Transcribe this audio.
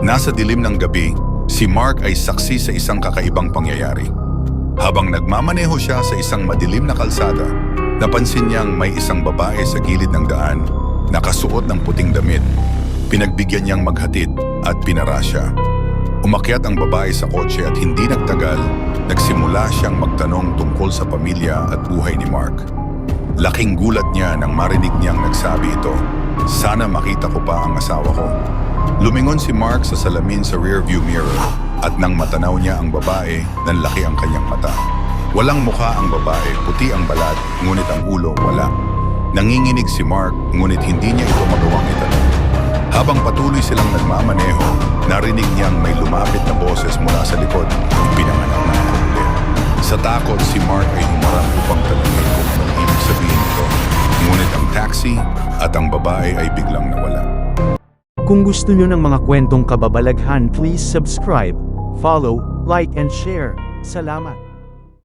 Nasa dilim ng gabi, si Mark ay saksi sa isang kakaibang pangyayari. Habang nagmamaneho siya sa isang madilim na kalsada, napansin niyang may isang babae sa gilid ng daan, nakasuot ng puting damit. Pinagbigyan niyang maghatid at pinara siya. Umakyat ang babae sa kotse at hindi nagtagal, nagsimula siyang magtanong tungkol sa pamilya at buhay ni Mark. Laking gulat niya nang marinig niyang nagsabi ito, Sana makita ko pa ang asawa ko. Lumingon si Mark sa salamin sa rearview mirror at nang matanaw niya ang babae, nanlaki ang kanyang mata. Walang mukha ang babae, puti ang balat, ngunit ang ulo wala. Nanginginig si Mark, ngunit hindi niya ito magawang itanong. Habang patuloy silang nagmamaneho, narinig niyang may lumapit na boses mula sa likod, pinanganak na ang huli. Sa takot, si Mark ay humarap upang talangin kung anong ibig sabihin nito. Ngunit ang taxi at ang babae ay biglang nawala. Kung gusto nyo ng mga kwentong kababalaghan please subscribe, follow, like and share. Salamat!